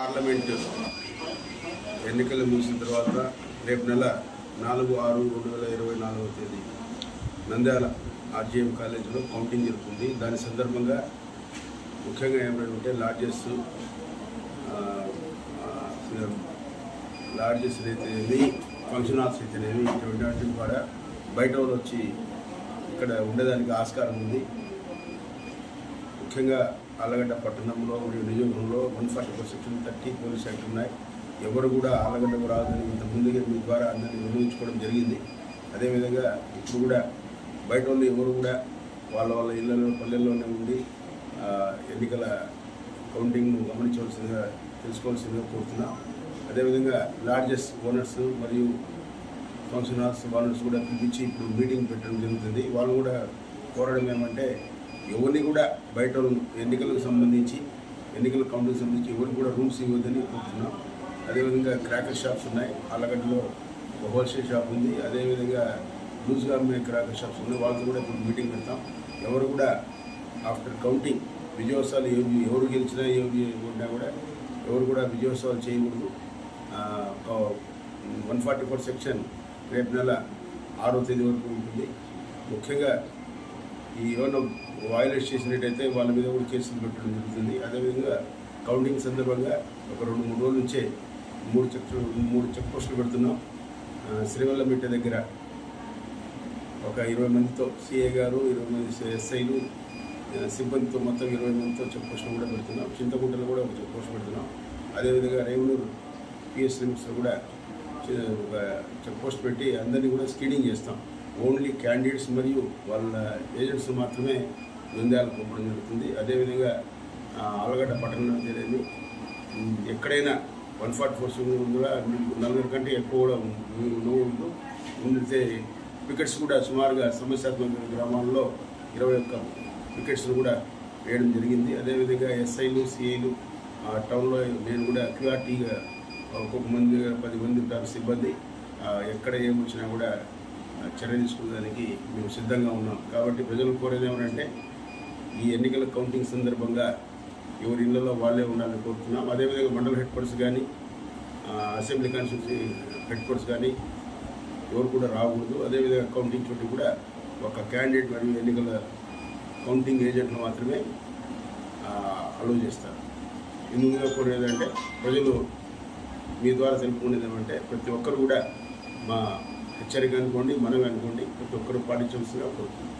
Parliament ఎన్నికలు ముగిసిన తర్వాత రేపు నెల నాలుగు ఆరు రెండు వేల ఇరవై నాలుగవ తేదీ నంద్యాల ఆర్జీఎం కాలేజీలో కౌంటింగ్ జరుగుతుంది. దాని సందర్భంగా ముఖ్యంగా ఏమైనా లాడ్జెస్ లాడ్జెస్ అయితేనేమి ఫంక్షన్ హాల్స్ అయితేనేమి ఇటువంటి కూడా బయట వాళ్ళు వచ్చి ఇక్కడ ఉండేదానికి ఆస్కారం ఉంది. ముఖ్యంగా ఆలగడ్డ పట్టణంలో మరియు నియోజకవర్గంలో one forty four section thirty police act ఉన్నాయి. ఎవరు కూడా ఆలగడ్డకు రాదని ఇంత ముందుగా మీ ద్వారా అందరినీ నిర్వహించుకోవడం జరిగింది. అదేవిధంగా ఇప్పుడు కూడా బయట వాళ్ళు ఎవరు కూడా వాళ్ళ వాళ్ళ ఇళ్ళలో పల్లెల్లోనే ఉండి ఎన్నికల కౌంటింగ్ను గమనించవలసిందిగా తెలుసుకోవాల్సిందిగా కోరుతున్నాం. అదేవిధంగా లార్జెస్ ఓనర్స్ మరియు ఫంక్షన్ హాల్స్ ఓనర్స్ కూడా పిలిపించి ఇప్పుడు మీటింగ్ పెట్టడం జరుగుతుంది. వాళ్ళు కూడా కోరడం ఏమంటే ఎవరిని కూడా బయట ఎన్నికలకు సంబంధించి ఎన్నికల కౌంటర్కి సంబంధించి ఎవరికి కూడా రూమ్స్ ఇవ్వద్దని కోరుతున్నాం. అదేవిధంగా క్రాకర్ షాప్స్ ఉన్నాయి. అల్లగడ్డలో ఒక హోల్సేల్ షాప్ ఉంది. అదేవిధంగా లూజ్గా అమ్మే క్రాకర్ షాప్స్ ఉన్నాయి. వాళ్ళతో కూడా ఇప్పుడు మీటింగ్ పెడతాం. ఎవరు కూడా ఆఫ్టర్ కౌంటింగ్ విజయోత్సవాలు ఎవరు ఎవరు గెలిచినా ఎవరు ఉన్నా కూడా ఎవరు కూడా విజయోత్సవాలు చేయకూడదు. వన్ ఫార్టీ ఫోర్ సెక్షన్ రేపు నెల ఆరో తేదీ వరకు ఉంటుంది. ముఖ్యంగా ఈ ఏమైనా వైలేట్ చేసినట్టయితే వాళ్ళ మీద కూడా కేసులు పెట్టడం జరుగుతుంది. అదేవిధంగా కౌంటింగ్ సందర్భంగా ఒక రెండు మూడు రోజుల నుంచే మూడు చెక్ మూడు చెక్ పోస్టులు పెడుతున్నాం. ఆ, శ్రీవల్లమిట్ట దగ్గర ఒక ఇరవై మందితో సిఏ గారు ఇరవై మంది ఎస్ఐలు సిబ్బందితో మొత్తం ఇరవై మందితో చెక్ పోస్టులు కూడా పెడుతున్నాం. చింతకుంటలో కూడా ఒక చెక్ పోస్ట్ పెడుతున్నాం. అదేవిధంగా రేవులూరు పిఎస్ లిమిట్స్లో కూడా ఒక చెక్ పోస్ట్ పెట్టి అందరినీ కూడా స్క్రీనింగ్ చేస్తాం. ఓన్లీ క్యాండిడేట్స్ మరియు వాళ్ళ ఏజెంట్స్ మాత్రమే నంద్యాలకు పంపడం జరుగుతుంది. అదేవిధంగా ఆలగడ్డ పట్టణం జరిగింది. ఎక్కడైనా వన్ ఫార్టీ ఫోర్ కూడా నలుగురు కంటే ఎక్కువ కూడా ఉండకూడదు. ఉండితే వికెట్స్ కూడా సుమారుగా సమస్యాత్మక గ్రామాల్లో ఇరవై ఒక్క వికెట్స్ కూడా వేయడం జరిగింది. అదేవిధంగా ఎస్ఐలు సిఐలు ఆ టౌన్లో నేను కూడా క్యూఆర్టీగా ఒక్కొక్క మంది పది మంది ఉంటారు సిబ్బంది. ఎక్కడ ఏం వచ్చినా కూడా చర్య తీసుకునేదానికి మేము సిద్ధంగా ఉన్నాం. కాబట్టి ప్రజలు కోరేది ఏమంటే ఈ ఎన్నికల కౌంటింగ్ సందర్భంగా ఎవరి ఇళ్ళలో వాళ్ళే ఉండాలని కోరుతున్నాం. అదేవిధంగా మండల హెడ్ క్వార్టర్స్ కానీ అసెంబ్లీ కాన్స్టిట్యూన్సీ హెడ్ క్వార్టర్స్ కానీ ఎవరు కూడా రాకూడదు. అదేవిధంగా కౌంటింగ్ చోటు కూడా ఒక క్యాండిడేట్ మరియు ఎన్నికల కౌంటింగ్ ఏజెంట్లు మాత్రమే అలో చేస్తారు. ఇందులో కోరేదంటే ప్రజలు మీ ద్వారా తెలుపుకునేది ఏమంటే ప్రతి ఒక్కరు కూడా మా హెచ్చరిక అనుకోండి మనం అనుకోండి ప్రతి ఒక్కరు పాటించవలసిందిగా కోరుతున్నాం.